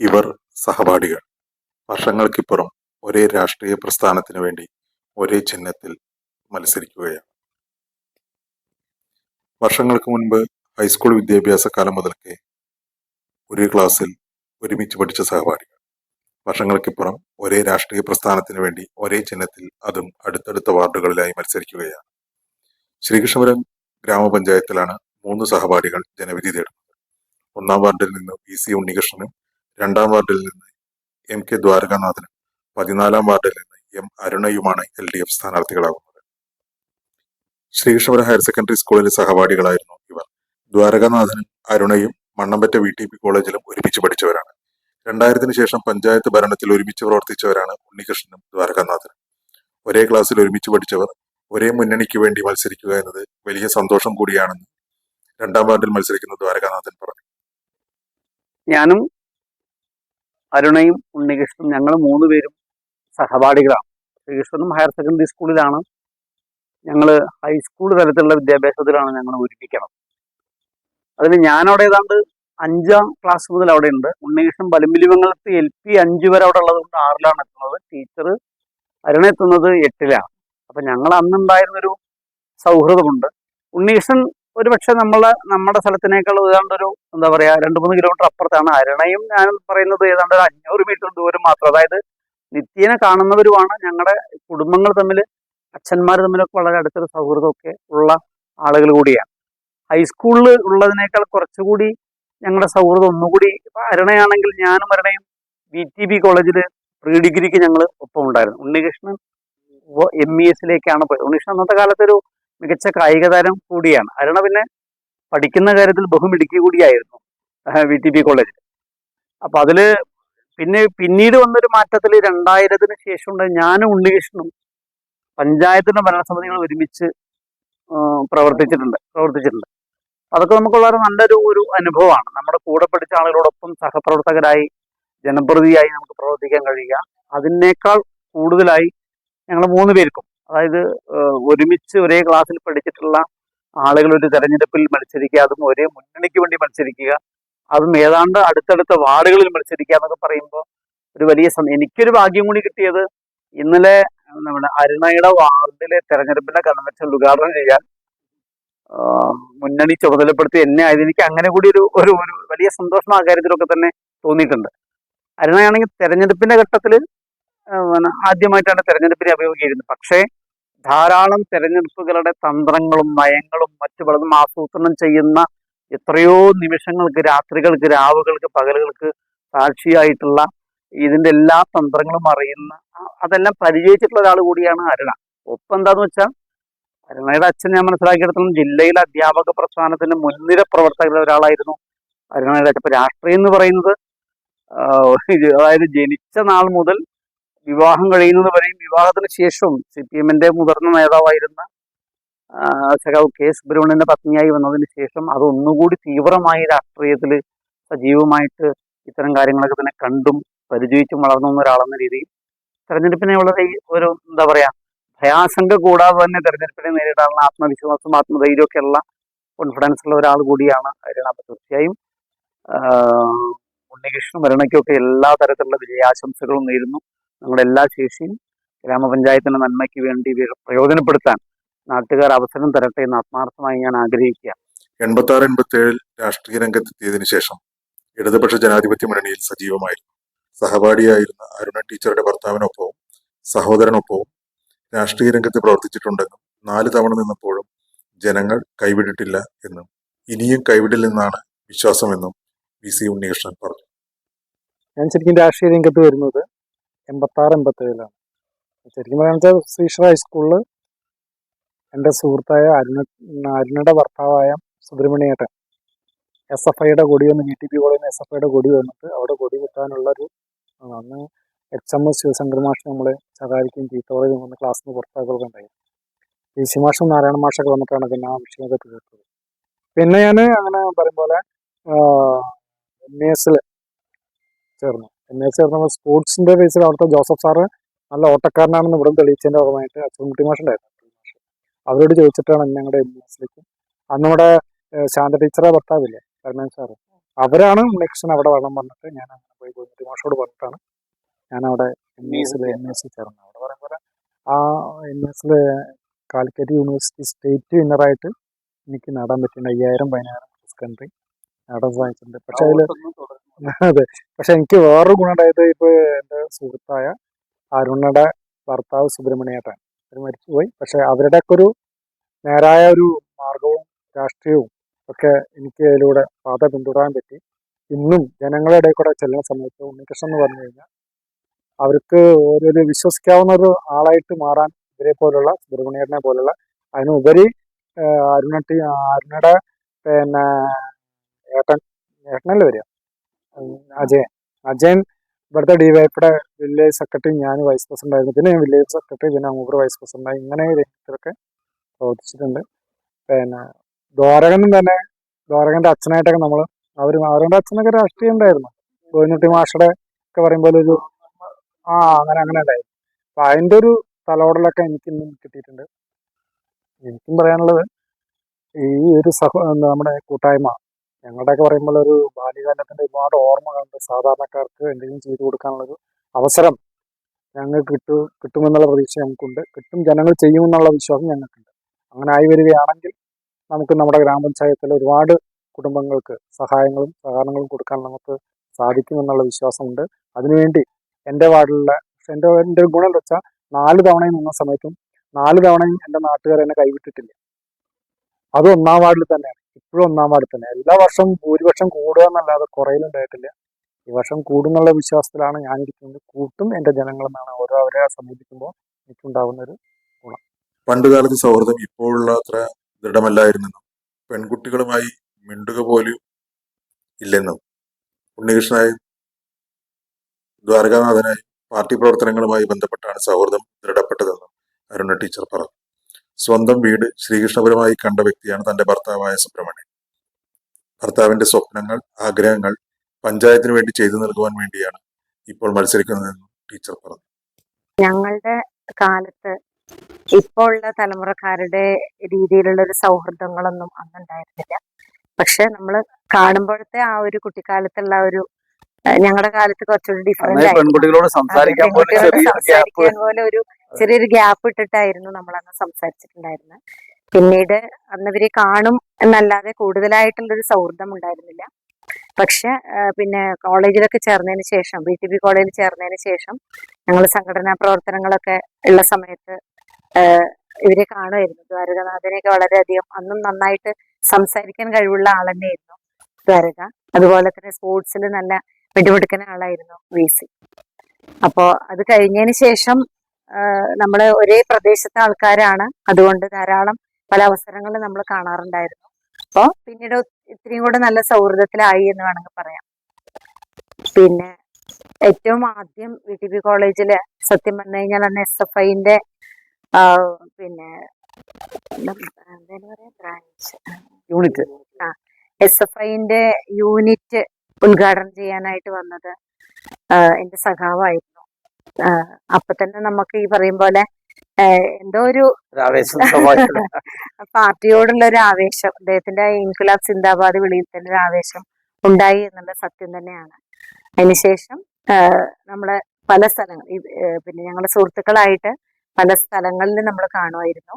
ഇവർ സഹപാഠികൾ. വർഷങ്ങൾക്കിപ്പുറം ഒരേ രാഷ്ട്രീയ പ്രസ്ഥാനത്തിന് വേണ്ടി ഒരേ ചിഹ്നത്തിൽ മത്സരിക്കുകയാണ്. വർഷങ്ങൾക്ക് മുൻപ് ഹൈസ്കൂൾ വിദ്യാഭ്യാസ കാലം മുതൽക്കേ ഒരേ ക്ലാസ്സിൽ ഒരുമിച്ച് പഠിച്ച സഹപാഠികൾ. വർഷങ്ങൾക്കിപ്പുറം ഒരേ രാഷ്ട്രീയ പ്രസ്ഥാനത്തിന് വേണ്ടി ഒരേ ചിഹ്നത്തിൽ അതും അടുത്തടുത്ത വാർഡുകളിലായി മത്സരിക്കുകയാണ്. ശ്രീകൃഷ്ണപുരം ഗ്രാമപഞ്ചായത്തിലാണ് മൂന്ന് സഹപാഠികൾ ജനവിധി തേടുന്നത്. ഒന്നാം വാർഡിൽ നിന്ന് പി സി ഉണ്ണികൃഷ്ണനും രണ്ടാം വാർഡിൽ നിന്ന് എം കെ ദ്വാരകാനാഥനും പതിനാലാം വാർഡിൽ നിന്ന് എം അരുണയുമാണ് എൽ ഡി എഫ് സ്ഥാനാർത്ഥികളാകുന്നത്. ശ്രീകൃഷ്ണപുരം ഹയർ സെക്കൻഡറി സ്കൂളിലെ സഹപാഠികളായിരുന്നു ഇവർ. ദ്വാരകാനാഥനും അരുണയും മണ്ണമ്പറ്റ വി ടി പി കോളേജിലും ഒരുമിച്ച് പഠിച്ചവരാണ്. രണ്ടായിരത്തിന് ശേഷം പഞ്ചായത്ത് ഭരണത്തിൽ ഒരുമിച്ച് പ്രവർത്തിച്ചവരാണ് ഉണ്ണികൃഷ്ണനും ദ്വാരകാനാഥനും. ഒരേ ക്ലാസ്സിൽ ഒരുമിച്ച് പഠിച്ചവർ ഒരേ മുന്നണിക്ക് വേണ്ടി മത്സരിക്കുക എന്നത് വലിയ സന്തോഷം കൂടിയാണെന്ന് രണ്ടാം വാർഡിൽ മത്സരിക്കുന്ന ദ്വാരകാനാഥൻ പറഞ്ഞു. ഞാനും അരുണയും ഉണ്ണികൃഷ്ണനും ഞങ്ങൾ മൂന്ന് പേരും സഹപാഠികളാണ്. ശ്രീകൃഷ്ണനും ഹയർ സെക്കൻഡറി സ്കൂളിലാണ്. ഞങ്ങൾ ഹൈസ്കൂൾ തലത്തിലുള്ള വിദ്യാഭ്യാസത്തിലാണ് ഞങ്ങൾ ഒരുമിക്കണം അതിന് ഞാനവിടെ ഏതാണ്ട് അഞ്ചാം ക്ലാസ് മുതൽ അവിടെ ഉണ്ട്. ഉണ്ണികൃഷ്ണൻ പലമ്പിലിമംഗലത്ത് എൽ പി അഞ്ച് വരെ അവിടെ ഉള്ളത് കൊണ്ട് ആറിലാണ് എത്തുന്നത്. ടീച്ചർ അരുണ എത്തുന്നത് എട്ടിലാണ്. അപ്പൊ ഞങ്ങൾ അന്നുണ്ടായിരുന്നൊരു സൗഹൃദമുണ്ട്. ഉണ്ണികൃഷ്ണൻ ഒരു നമ്മൾ നമ്മുടെ സ്ഥലത്തിനേക്കാൾ ഏതാണ്ട് ഒരു എന്താ പറയാ രണ്ട് മൂന്ന് കിലോമീറ്റർ അപ്പുറത്താണ്. അരണയും ഞാൻ പറയുന്നത് ഏതാണ്ട് ഒരു അഞ്ഞൂറ് മീറ്റർ ദൂരം മാത്രം. അതായത് നിത്യേന കാണുന്നവരുമാണ് ഞങ്ങളുടെ കുടുംബങ്ങൾ തമ്മിൽ അച്ഛന്മാർ തമ്മിലൊക്കെ വളരെ അടുത്തൊരു സൗഹൃദമൊക്കെ ഉള്ള ആളുകൾ കൂടിയാണ്. ഹൈസ്കൂളിൽ ഉള്ളതിനേക്കാൾ കുറച്ചുകൂടി ഞങ്ങളുടെ സൗഹൃദം ഒന്നുകൂടി അരണയാണെങ്കിൽ ഞാനും അരണയും ബി ടി ബി കോളേജിൽ പ്രീ ഡിഗ്രിക്ക് ഞങ്ങൾ ഒപ്പം ഉണ്ടായിരുന്നു ഉണ്ണികൃഷ്ണൻ എം ഇ എസിലേക്കാണ് പോയത്. ഉണ്ണികൃഷ്ണൻ അന്നത്തെ കാലത്ത് ഒരു മികച്ച കായിക താരം കൂടിയാണ്. അരുണ പിന്നെ പഠിക്കുന്ന കാര്യത്തിൽ ബഹുമിടുക്കി കൂടിയായിരുന്നു വി ടി പി കോളേജിൽ. അപ്പൊ അതിൽ പിന്നെ പിന്നീട് വന്നൊരു മാറ്റത്തിൽ രണ്ടായിരത്തിന് ശേഷം ഞാനും ഉണ്ണികൃഷ്ണനും പഞ്ചായത്തിന്റെ ഭരണസമിതികൾ ഒരുമിച്ച് പ്രവർത്തിച്ചിട്ടുണ്ട് പ്രവർത്തിച്ചിട്ടുണ്ട്. അതൊക്കെ നമുക്ക് വളരെ നല്ലൊരു ഒരു അനുഭവമാണ്. നമ്മുടെ കൂടെ പഠിച്ച ആളുകളോടൊപ്പം സഹപ്രവർത്തകരായി ജനപ്രതിയായി നമുക്ക് പ്രവർത്തിക്കാൻ കഴിയുക. അതിനേക്കാൾ കൂടുതലായി ഞങ്ങൾ മൂന്ന് പേർക്കും അതായത് ഒരുമിച്ച് ഒരേ ക്ലാസ്സിൽ പഠിച്ചിട്ടുള്ള ആളുകൾ ഒരു തെരഞ്ഞെടുപ്പിൽ മത്സരിക്കുക അതും ഒരേ മുന്നണിക്ക് വേണ്ടി മത്സരിക്കുക അതും ഏതാണ്ട് അടുത്തടുത്ത വാർഡുകളിൽ മത്സരിക്കുക എന്നൊക്കെ പറയുമ്പോൾ ഒരു വലിയ എനിക്കൊരു ഭാഗ്യം കൂടി കിട്ടിയത് ഇന്നലെ നമ്മുടെ അരുണയുടെ വാർഡിലെ തെരഞ്ഞെടുപ്പിന്റെ കൺവെൻഷൻ ഉദ്ഘാടനം ചെയ്യാൻ മുന്നണി ചുമതലപ്പെടുത്തി എന്നെ ആയത് എനിക്ക് അങ്ങനെ കൂടി ഒരു ഒരു വലിയ സന്തോഷം ആ കാര്യത്തിലൊക്കെ തന്നെ തോന്നിയിട്ടുണ്ട്. അരുണയാണെങ്കിൽ തെരഞ്ഞെടുപ്പിന്റെ ഘട്ടത്തിൽ ആദ്യമായിട്ടാണ് തെരഞ്ഞെടുപ്പിനെ അഭിമുഖീകരിക്കുന്നത്. പക്ഷേ ധാരാളം തെരഞ്ഞെടുപ്പുകളുടെ തന്ത്രങ്ങളും നയങ്ങളും മറ്റു പലതും ആസൂത്രണം ചെയ്യുന്ന എത്രയോ നിമിഷങ്ങൾക്ക് രാത്രികൾക്ക് രാവുകൾക്ക് പകലുകൾക്ക് സാക്ഷിയായിട്ടുള്ള ഇതിന്റെ എല്ലാ തന്ത്രങ്ങളും അറിയുന്ന അതെല്ലാം പരിചയിച്ചിട്ടുള്ള ഒരാൾ കൂടിയാണ് അരുണ. ഒപ്പം എന്താന്ന് വെച്ചാൽ അരുണയുടെ അച്ഛൻ ഞാൻ മനസ്സിലാക്കിയെടുത്തോളം ജില്ലയിലെ അധ്യാപക പ്രസ്ഥാനത്തിന്റെ മുൻനിര പ്രവർത്തകരിൽ ഒരാളായിരുന്നു അരുണയുടെ അച്ഛൻ. രാഷ്ട്രീയം എന്ന് പറയുന്നത് അതായത് ജനിച്ച നാൾ മുതൽ വിവാഹം കഴിയുന്നത് വരെയും വിവാഹത്തിന് ശേഷവും സി പി എമ്മിന്റെ മുതിർന്ന നേതാവായിരുന്ന സഖാവ് കെ സുബ്രഹ്മണ്യന്റെ പത്നിയായി വന്നതിന് ശേഷം അത് ഒന്നുകൂടി തീവ്രമായി രാഷ്ട്രീയത്തിൽ സജീവമായിട്ട് ഇത്തരം കാര്യങ്ങളൊക്കെ തന്നെ കണ്ടും പരിചയിച്ചും വളർന്നു ഒരാളെന്ന രീതിയിൽ തെരഞ്ഞെടുപ്പിനെ വളരെ ഒരു എന്താ പറയാ ഭയാശങ്ക കൂടാതെ തന്നെ തെരഞ്ഞെടുപ്പിനെ നേരിടാനുള്ള ആത്മവിശ്വാസം ആത്മധൈര്യമൊക്കെ ഉള്ള കോൺഫിഡൻസ് ഉള്ള ഒരാൾ കൂടിയാണ് അരുണ തീർച്ചയായും ഉണ്ണികൃഷ്ണ ഭരണയ്ക്കൊക്കെ എല്ലാ തരത്തിലുള്ള വിജയാശംസകളും നേരുന്നു. നമ്മുടെ എല്ലാ ശേഷിയും ഗ്രാമപഞ്ചായത്തിന്റെ നന്മയ്ക്ക് വേണ്ടി പ്രയോജനപ്പെടുത്താൻ നാട്ടുകാർ അവസരം തരട്ടെ എന്ന് ആത്മാർത്ഥമായി ഞാൻ ആഗ്രഹിക്കുക. എൺപത്തി ആറ് എൺപത്തി ഏഴിൽ രാഷ്ട്രീയ രംഗത്തെത്തിയതിനു ശേഷം ഇടതുപക്ഷ ജനാധിപത്യ മുന്നണിയിൽ സജീവമായിരുന്നു. സഹപാഠിയായിരുന്ന അരുണ ടീച്ചറുടെ ഭർത്താവിനൊപ്പവും സഹോദരനൊപ്പവും രാഷ്ട്രീയ രംഗത്ത് പ്രവർത്തിച്ചിട്ടുണ്ടെന്നും നാല് തവണ നിന്നപ്പോഴും ജനങ്ങൾ കൈവിട്ടിട്ടില്ല എന്നും ഇനിയും കൈവിടില്ലെന്നാണ് വിശ്വാസമെന്നും വി സി ഉണ്ണികൃഷ്ണൻ പറഞ്ഞു. ഞാൻ ശരിക്കും രാഷ്ട്രീയ രംഗത്ത് വരുന്നത് എൺപത്തി ആറ് എൺപത്തി ഏഴിലാണ് ശരിക്കും പറയുന്നത് ശ്രീശ്വര ഹൈസ്കൂളിൽ എന്റെ സുഹൃത്തായ അരുണ അരുണയുടെ ഭർത്താവായ സുബ്രഹ്മണ്യേട്ടൻ എസ് എഫ് ഐയുടെ കൊടി വന്ന് ജി ടി പി കോളേജിൽ നിന്ന് എസ് എഫ് ഐയുടെ കൊടി വന്നിട്ട് അവിടെ കൊടി കിട്ടാനുള്ള ഒരു അന്ന് എച്ച് എം എസ് ശിവശങ്കർ മാഷ് നമ്മളെ സഹായിക്കുകയും ചീത്ത വന്ന് ക്ലാസ്സിൽ നിന്ന് പുറത്താക്കുകയൊക്കെ ഉണ്ടായി. പി സി മാഷും നാരായണ മാഷൊക്കെ വന്നിട്ടാണ് പിന്നെ ആ വിഷയമൊക്കെ തീർത്തത്. പിന്നെ ഞാൻ അങ്ങനെ പറയും പോലെ എം എസിൽ ചേർന്നു. എം എസ് ചേർന്നപ്പോൾ സ്പോർട്സിന്റെ ബേസിൽ അവിടുത്തെ ജോസഫ് സാറ് നല്ല ഓട്ടക്കാരനാണെന്ന് ഇവിടെ തെളിയിച്ചതിന്റെ ഭാഗമായിട്ട് അച്ഛൻകുട്ടി മാഷുണ്ടായിരുന്നു. അവരോട് ചോദിച്ചിട്ടാണ് ഞങ്ങളുടെ എം എസിലേക്ക് അന്ന് നമ്മുടെ ശാന്ത ടീച്ചറെ ഭർത്താവില്ലേ? കരുണാൻ സാറ്. അവരാണ് നെക്സ്റ്റ് അവിടെ വരണം പറഞ്ഞിട്ട് ഞാൻ അങ്ങനെ പോയി ഗോവിന്ദ മാഷോട് പറഞ്ഞിട്ടാണ് ഞാൻ അവിടെ എം എസിൽ എം എസ് ചേർന്നത്. അവിടെ പറയുമ്പോൾ ആ എം എസിൽ കാലിക്കറ്റ് യൂണിവേഴ്സിറ്റി സ്റ്റേറ്റ് വിന്നറായിട്ട് എനിക്ക് നേടാൻ പറ്റിയിട്ടുണ്ട് അയ്യായിരം പതിനായിരം കൺട്രി നേടാൻ സാധിച്ചിട്ടുണ്ട്. പക്ഷേ അതിൽ അതെ. പക്ഷെ എനിക്ക് വേറൊരു ഗുണം ഉണ്ടായത് ഇപ്പൊ എന്റെ സുഹൃത്തായ അരുണയുടെ ഭർത്താവ് സുബ്രഹ്മണ്യേട്ടൻ. അവർ മരിച്ചുപോയി. പക്ഷെ അവരുടെയൊക്കെ ഒരു നേരായ ഒരു മാർഗവും രാഷ്ട്രീയവും ഒക്കെ എനിക്ക് അതിലൂടെ പാത പിന്തുടരാൻ പറ്റി. ഇന്നും ജനങ്ങളുടെ ഇടയിൽ കൂടെ ചെല്ലുന്ന സമയത്ത് ഉണ്ണികൃഷ്ണൻ എന്ന് പറഞ്ഞു കഴിഞ്ഞാൽ അവർക്ക് ഒരു വിശ്വസിക്കാവുന്ന ഒരു ആളായിട്ട് മാറാൻ ഇവരെ പോലുള്ള സുബ്രഹ്മണ്യേട്ടനെ പോലുള്ള അതിനുപരി അരുണ അരുണട്ടി അരുണയുടെ പിന്നെ ഏട്ടൻ ഏട്ടനല്ലേ വരിക? അജയൻ അജയൻ ഇവിടുത്തെ ഡിവൈപ്പിയുടെ വില്ലേജ് സെക്രട്ടറി ഞാൻ വൈസ് പ്രസിഡന്റ് ആയിരുന്നു. പിന്നെ ഞാൻ വില്ലേജ് സെക്രട്ടറി പിന്നെ അങ്ങൂർ വൈസ് പ്രസിഡന്റ് ഇങ്ങനെ രംഗത്തിലൊക്കെ പ്രവർത്തിച്ചിട്ടുണ്ട്. പിന്നെ ദ്വാരകനും തന്നെ ദ്വാരകന്റെ അച്ഛനായിട്ടൊക്കെ നമ്മൾ അവർ അവരുടെ അച്ഛനൊക്കെ രാഷ്ട്രീയം ഉണ്ടായിരുന്നു. ഗോവിന്ദട്ടി മാഷയുടെ ഒക്കെ പറയുമ്പോൾ ഒരു ആ അങ്ങനെ അങ്ങനെ ഉണ്ടായിരുന്നു അപ്പൊ അതിന്റെ ഒരു തലോടലൊക്കെ എനിക്ക് ഇന്നും കിട്ടിയിട്ടുണ്ട്. എനിക്കും പറയാനുള്ളത് ഈ ഒരു സഹ നമ്മുടെ കൂട്ടായ്മ ഞങ്ങളുടെയൊക്കെ പറയുമ്പോൾ ഒരു ബാല്യകാലത്തിന്റെ ഒരുപാട് ഓർമ്മകളുണ്ട്. സാധാരണക്കാർക്ക് എന്തെങ്കിലും ചെയ്തു കൊടുക്കാനുള്ളൊരു അവസരം ഞങ്ങൾക്ക് കിട്ടും കിട്ടുമെന്നുള്ള പ്രതീക്ഷ ഞങ്ങൾക്കുണ്ട്. കിട്ടും ജനങ്ങൾ ചെയ്യുമെന്നുള്ള വിശ്വാസം ഞങ്ങൾക്കുണ്ട്. അങ്ങനെ ആയി വരികയാണെങ്കിൽ നമുക്ക് നമ്മുടെ ഗ്രാമപഞ്ചായത്തിലെ ഒരുപാട് കുടുംബങ്ങൾക്ക് സഹായങ്ങളും സഹകരണങ്ങളും കൊടുക്കാൻ നമുക്ക് സാധിക്കുമെന്നുള്ള വിശ്വാസമുണ്ട്. അതിനുവേണ്ടി എന്റെ വാർഡിലുള്ള എന്റെ എന്റെ ഗുണം എന്താ വെച്ചാൽ നാല് തവണയും നിന്ന സമയത്തും നാല് തവണയും എന്റെ നാട്ടുകാർ എന്നെ കൈവിട്ടിട്ടില്ല. അത് ഒന്നാം വാർഡിൽ തന്നെയാണ്. ഇപ്പോഴും ഒന്നാം വാർഡിൽ തന്നെ എല്ലാ വർഷവും ഭൂരിപക്ഷം കൂടുക എന്നല്ലാതെ കുറയിലുണ്ടായിട്ടില്ല ഈ വർഷം കൂടുന്നുള്ള വിശ്വാസത്തിലാണ് ഞാൻ ഇരിക്കുന്നത് കൂട്ടും എന്റെ ജനങ്ങളെന്നാണ് ഓരോ അവരെ സമീപിക്കുമ്പോൾ എനിക്കുണ്ടാകുന്ന ഒരു ഗുണം പണ്ടുകാലത്ത് സൗഹൃദം ഇപ്പോഴുള്ള അത്ര ദൃഢമല്ലായിരുന്നെന്നും പെൺകുട്ടികളുമായി മിണ്ടുക പോലും ഇല്ലെന്നും ഉണ്ണികൃഷ്ണനായും ദ്വാരകാനാഥനായും പാർട്ടി പ്രവർത്തനങ്ങളുമായി ബന്ധപ്പെട്ടാണ് സൗഹൃദം ദൃഢപ്പെട്ടതെന്നും അരുണ ടീച്ചർ പറഞ്ഞു. സ്വന്തം വീട് ശ്രീകൃഷ്ണപുരമായി കണ്ട വ്യക്തിയാണ് തന്റെ ഭർത്താവായ സുബ്രഹ്മണ്യൻ. ഭർത്താവിന്റെ സ്വപ്നങ്ങൾ ആഗ്രഹങ്ങൾ പഞ്ചായത്തിന് വേണ്ടി ചെയ്തു നൽകുവാൻ വേണ്ടിയാണ് ഇപ്പോൾ മത്സരിക്കുന്നതെന്ന് ടീച്ചർ പറഞ്ഞു. ഞങ്ങളുടെ കാലത്ത് ഇപ്പോൾ ഉള്ള തലമുറക്കാരുടെ രീതിയിലുള്ള ഒരു സൗഹൃദങ്ങളൊന്നും അന്നുണ്ടായിരുന്നില്ല. പക്ഷെ നമ്മൾ കാണുമ്പോഴത്തെ ആ ഒരു കുട്ടിക്കാലത്തുള്ള ഒരു ഞങ്ങളുടെ കാലത്ത് കുറച്ചുകൂടി ഡിഫറെന്റ് അന്നേ പെൺകുട്ടികളോട് സംസാരിക്കാൻ പോലും ഒരു ചെറിയൊരു ഗ്യാപ്പ് ഇട്ടിട്ടായിരുന്നു നമ്മൾ അന്ന് സംസാരിച്ചിട്ടുണ്ടായിരുന്നത് പിന്നീട് അന്നവരെ ഇവരെ കാണും എന്നല്ലാതെ കൂടുതലായിട്ടുള്ളൊരു സൗഹൃദം ഉണ്ടായിരുന്നില്ല. പക്ഷെ പിന്നെ കോളേജിലൊക്കെ ചേർന്നതിന് ശേഷം ബി ടി ബി കോളേജിൽ ചേർന്നതിന് ശേഷം ഞങ്ങൾ സംഘടനാ പ്രവർത്തനങ്ങളൊക്കെ ഉള്ള സമയത്ത് ഇവരെ കാണുമായിരുന്നു ദ്വാരകനാഥനെയൊക്കെ വളരെയധികം അന്നും നന്നായിട്ട് സംസാരിക്കാൻ കഴിവുള്ള ആൾ തന്നെയായിരുന്നു ദ്വാരക. അതുപോലെ തന്നെ സ്പോർട്സിൽ നല്ല വെടിവെടുക്കുന്ന ആളായിരുന്നു വി സി. അപ്പോ അത് കഴിഞ്ഞതിന് ശേഷം നമ്മൾ ഒരേ പ്രദേശത്തെ ആൾക്കാരാണ്. അതുകൊണ്ട് ധാരാളം പല അവസരങ്ങളും നമ്മൾ കാണാറുണ്ടായിരുന്നു. അപ്പോൾ പിന്നീട് ഇത്രയും കൂടെ നല്ല സൗഹൃദത്തിലായി എന്ന് വേണമെങ്കിൽ പറയാം. പിന്നെ ഏറ്റവും ആദ്യം വി ടി പി കോളേജിൽ സത്യം പറഞ്ഞു കഴിഞ്ഞാൽ അന്ന് എസ് എഫ് ഐന്റെ പിന്നെ എന്താ പറയാ ബ്രാഞ്ച്. യൂണിറ്റ്. ആ എസ് എഫ് ഐന്റെ യൂണിറ്റ് ഉദ്ഘാടനം ചെയ്യാനായിട്ട് വന്നത് എന്റെ സഖാവായിരുന്നു. അപ്പൊ തന്നെ നമുക്ക് ഈ പറയും പോലെ എന്തോ ഒരു. പാർട്ടിയോടുള്ള ഒരു ആവേശം അദ്ദേഹത്തിന്റെ ഇൻകുലാബ് സിന്ദാബാദ് വിളിയിൽ തന്നെ ഒരു ആവേശം ഉണ്ടായി എന്നുള്ള സത്യം തന്നെയാണ്. അതിനുശേഷം നമ്മളെ പല സ്ഥലങ്ങൾ പിന്നെ ഞങ്ങളുടെ സുഹൃത്തുക്കളായിട്ട് പല സ്ഥലങ്ങളിൽ നമ്മൾ കാണുമായിരുന്നു.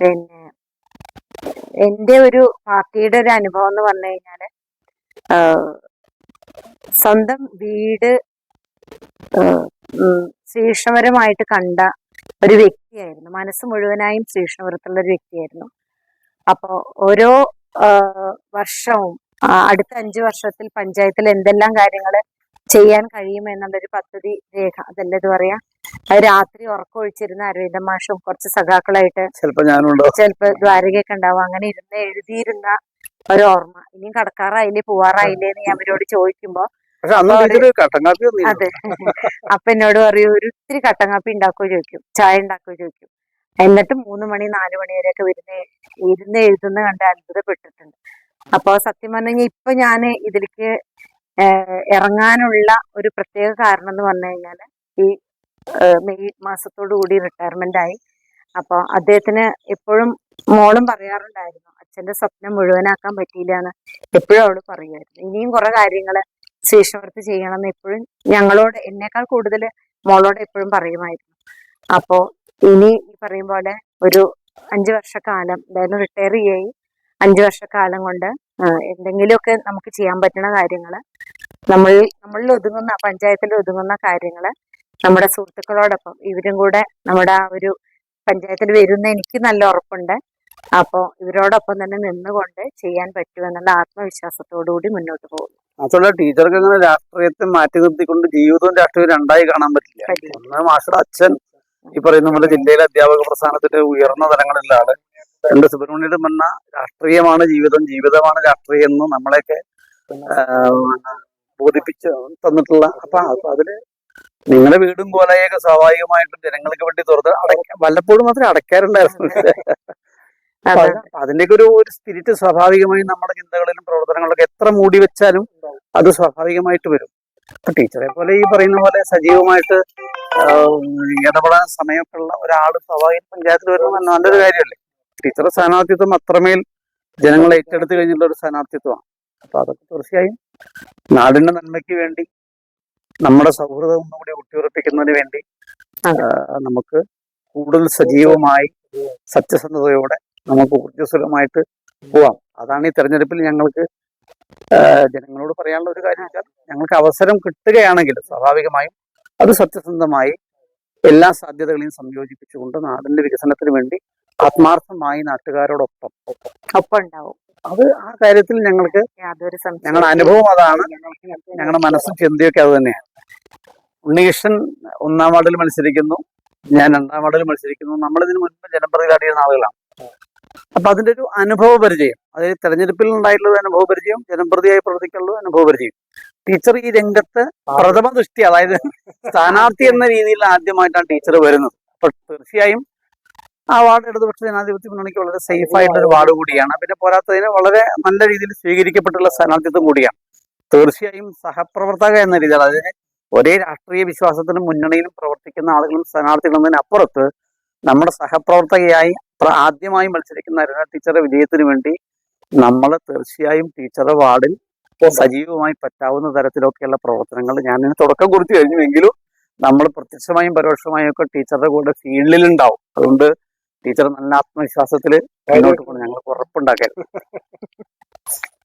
പിന്നെ എന്റെ ഒരു പാർട്ടിയുടെ ഒരു അനുഭവം എന്ന് പറഞ്ഞു കഴിഞ്ഞാൽ സ്വന്തം വീട് ശ്രീകൃഷ്ണപരമായിട്ട് കണ്ട ഒരു വ്യക്തിയായിരുന്നു. മനസ്സ് മുഴുവനായും ശ്രീകൃഷ്ണപുരത്തുള്ള ഒരു വ്യക്തിയായിരുന്നു. അപ്പോ ഓരോ വർഷവും അടുത്ത അഞ്ചു വർഷത്തിൽ പഞ്ചായത്തിൽ എന്തെല്ലാം കാര്യങ്ങൾ ചെയ്യാൻ കഴിയും എന്നുള്ളൊരു പദ്ധതി രേഖ അതല്ല ഇത് പറയാ. അത് രാത്രി ഉറക്കമൊഴിച്ചിരുന്ന അരവിന്ദ മാഷും കുറച്ച് സഖാക്കളായിട്ട് ചിലപ്പോ ചിലപ്പോ ദ്വാരകയൊക്കെ ഉണ്ടാവും. അങ്ങനെ ഇരുന്ന് എഴുതിയിരുന്ന ഒരു ഓർമ്മ. ഇനിയും കടക്കാറായില്ലേ പോവാറായില്ലേ എന്ന് ഞാൻ അവരോട് ചോദിക്കുമ്പോ. അതെ. അപ്പൊ എന്നോട് പറയൂ ഒരു ഇത്തിരി കട്ടൻ കാപ്പി ചോദിക്കും. ചായ ഉണ്ടാക്കുകയോ ചോദിക്കും. എന്നിട്ട് മൂന്ന് മണി നാല് മണി വരെയൊക്കെ വരുന്ന ഇരുന്ന് എഴുതുന്ന കണ്ട് അത്ഭുതപ്പെട്ടിട്ടുണ്ട്. അപ്പൊ സത്യം പറഞ്ഞു ഇപ്പൊ ഞാൻ ഇതിലേക്ക് ഇറങ്ങാനുള്ള ഒരു പ്രത്യേക കാരണം എന്ന് പറഞ്ഞു കഴിഞ്ഞാൽ ഈ മെയ് മാസത്തോടു കൂടി റിട്ടയർമെന്റ് ആയി. അപ്പൊ അദ്ദേഹത്തിന് എപ്പോഴും മോളും പറയാറുണ്ടായിരുന്നു അച്ഛന്റെ സ്വപ്നം മുഴുവനാക്കാൻ പറ്റിയില്ല എന്ന് എപ്പോഴും അവൾ പറയുമായിരുന്നു. ഇനിയും കുറെ കാര്യങ്ങൾ ചെയ്യണം എന്ന് എപ്പോഴും ഞങ്ങളോട് എന്നേക്കാൾ കൂടുതൽ മോളോട് എപ്പോഴും പറയുമായിരുന്നു. അപ്പോ ഇനി ഈ പറയും പോലെ ഒരു അഞ്ചു വർഷക്കാലം എന്തായാലും റിട്ടയർ ചെയ്യായി അഞ്ചു വർഷക്കാലം കൊണ്ട് എന്തെങ്കിലുമൊക്കെ നമുക്ക് ചെയ്യാൻ പറ്റുന്ന കാര്യങ്ങൾ നമ്മൾ നമ്മളിൽ ഒതുങ്ങുന്ന പഞ്ചായത്തിൽ ഒതുങ്ങുന്ന കാര്യങ്ങൾ നമ്മുടെ സുഹൃത്തുക്കളോടൊപ്പം ഇവരും കൂടെ നമ്മുടെ ആ ഒരു പഞ്ചായത്തിൽ വരുന്ന എനിക്ക് നല്ല ഉറപ്പുണ്ട്. അപ്പോ ഇവരോടൊപ്പം തന്നെ നിന്നുകൊണ്ട് ചെയ്യാൻ പറ്റുമെന്നുള്ള ആത്മവിശ്വാസത്തോടുകൂടി മുന്നോട്ട് പോകുന്നു. മാത്രമല്ല ടീച്ചർക്ക് അങ്ങനെ രാഷ്ട്രീയത്തെ മാറ്റി നിർത്തിക്കൊണ്ട് ജീവിതവും രാഷ്ട്രീയവും രണ്ടായി കാണാൻ പറ്റില്ല. ഒന്ന് മാസ്റ്റർ അച്ഛൻ ഈ പറയുന്ന നമ്മുടെ ജില്ലയിലെ അധ്യാപക പ്രസ്ഥാനത്തിന്റെ ഉയർന്ന തലങ്ങളിലുള്ള ആൾ. രണ്ട് സുബ്രഹ്മണ്യം വന്ന രാഷ്ട്രീയമാണ് ജീവിതം ജീവിതമാണ് രാഷ്ട്രീയം എന്ന് നമ്മളെയൊക്കെ ബോധിപ്പിച്ച് തന്നിട്ടുള്ള അപ്പൊ അതിൽ നിങ്ങളുടെ വീടും കോലയൊക്കെ സ്വാഭാവികമായിട്ടും ജനങ്ങൾക്ക് വേണ്ടി തുറന്ന് അടയ്ക്ക വല്ലപ്പോഴും മാത്രമേ അടയ്ക്കാറുണ്ടായിരുന്നു അതിന്റെയൊക്കെ ഒരു ഒരു സ്പിരിറ്റ് സ്വാഭാവികമായും നമ്മുടെ ചിന്തകളിലും പ്രവർത്തനങ്ങളിലൊക്കെ എത്ര മൂടി വെച്ചാലും അത് സ്വാഭാവികമായിട്ട് വരും. അപ്പൊ ടീച്ചറെ പോലെ ഈ പറയുന്ന പോലെ സജീവമായിട്ട് ഇടപെടാൻ സമയമൊക്കെ ഉള്ള ഒരാൾ സ്വാഭാവിക പഞ്ചായത്തിൽ വരുന്നത് നല്ല- നല്ലൊരു കാര്യമല്ലേ? ടീച്ചറുടെ സ്ഥാനാർത്ഥിത്വം അത്രമേൽ ജനങ്ങൾ ഏറ്റെടുത്തു കഴിഞ്ഞുള്ള ഒരു സ്ഥാനാർത്ഥിത്വമാണ്. അപ്പൊ അതൊക്കെ തീർച്ചയായും നാടിന്റെ നന്മയ്ക്ക് വേണ്ടി നമ്മുടെ സൗഹൃദം ഒന്നുകൂടി ഊട്ടിയുറപ്പിക്കുന്നതിന് വേണ്ടി നമുക്ക് കൂടുതൽ സജീവമായി സത്യസന്ധതയോടെ നമുക്ക് ഊർജസ്വലമായിട്ട് പോവാം. അതാണ് ഈ തെരഞ്ഞെടുപ്പിൽ ഞങ്ങൾക്ക് ജനങ്ങളോട് പറയാനുള്ള ഒരു കാര്യം വെച്ചാൽ ഞങ്ങൾക്ക് അവസരം കിട്ടുകയാണെങ്കിൽ സ്വാഭാവികമായും അത് സത്യസന്ധമായി എല്ലാ സാധ്യതകളെയും സംയോജിപ്പിച്ചുകൊണ്ട് നാടിന്റെ വികസനത്തിന് വേണ്ടി ആത്മാർത്ഥമായി നാട്ടുകാരോടൊപ്പം. ഒപ്പം ഉണ്ടാവും അത് ആ കാര്യത്തിൽ ഞങ്ങൾക്ക് ഞങ്ങളുടെ അനുഭവം അതാണ്. ഞങ്ങളുടെ മനസ്സും ചിന്തയൊക്കെ അത് തന്നെയാണ്. ഉണ്ണികൃഷ്ണൻ ഒന്നാം വാർഡിൽ മത്സരിക്കുന്നു ഞാൻ രണ്ടാം വാർഡിൽ മത്സരിക്കുന്നു. നമ്മളിതിനു മുൻപ് ജനപ്രതിനിധിയായിരുന്ന ആളുകളാണ്. അപ്പൊ അതിന്റെ ഒരു അനുഭവ പരിചയം. അതായത് തെരഞ്ഞെടുപ്പിൽ ഉണ്ടായിട്ടുള്ള അനുഭവ പരിചയം ജനപ്രതിയായി പ്രവർത്തിക്കാനുള്ള അനുഭവ പരിചയം. ടീച്ചർ ഈ രംഗത്ത് പ്രഥമ ദൃഷ്ടി അതായത് സ്ഥാനാർത്ഥി എന്ന രീതിയിൽ ആദ്യമായിട്ടാണ് ടീച്ചർ വരുന്നത്. അപ്പൊ തീർച്ചയായും ആ വാർഡ് ഇടതുപക്ഷ ജനാധിപത്യ മുന്നണിക്ക് വളരെ സേഫ് ആയിട്ടുള്ള ഒരു വാർഡ് കൂടിയാണ്. പിന്നെ പോരാത്തതിന് വളരെ നല്ല രീതിയിൽ സ്വീകരിക്കപ്പെട്ടുള്ള സ്ഥാനാർത്ഥിത്വം കൂടിയാണ്. തീർച്ചയായും സഹപ്രവർത്തക എന്ന രീതിയിൽ അതായത് ഒരേ രാഷ്ട്രീയ വിശ്വാസത്തിനും മുന്നണിയിലും പ്രവർത്തിക്കുന്ന ആളുകളും സ്ഥാനാർത്ഥികളും എന്നതിനപ്പുറത്ത് നമ്മുടെ സഹപ്രവർത്തകയായി പ്ര- ആദ്യമായി മത്സരിക്കുന്ന അരുണ ടീച്ചറുടെ വിജയത്തിന് വേണ്ടി നമ്മൾ തീർച്ചയായും ടീച്ചറുടെ വാർഡിൽ സജീവമായി പറ്റാവുന്ന തരത്തിലൊക്കെയുള്ള പ്രവർത്തനങ്ങൾ ഞാൻ ഇതിന് തുടക്കം കുറിച്ച് കഴിഞ്ഞുവെങ്കിലും നമ്മൾ പ്രത്യക്ഷമായും പരോക്ഷമായും ഒക്കെ ടീച്ചറുടെ കൂടെ ഫീൽഡിൽ ഉണ്ടാവും അതുകൊണ്ട് ടീച്ചർ നല്ല ആത്മവിശ്വാസത്തിൽ മുന്നോട്ട് പോകണം. ഞങ്ങൾക്ക് ഉറപ്പുണ്ടാക്കാൻ.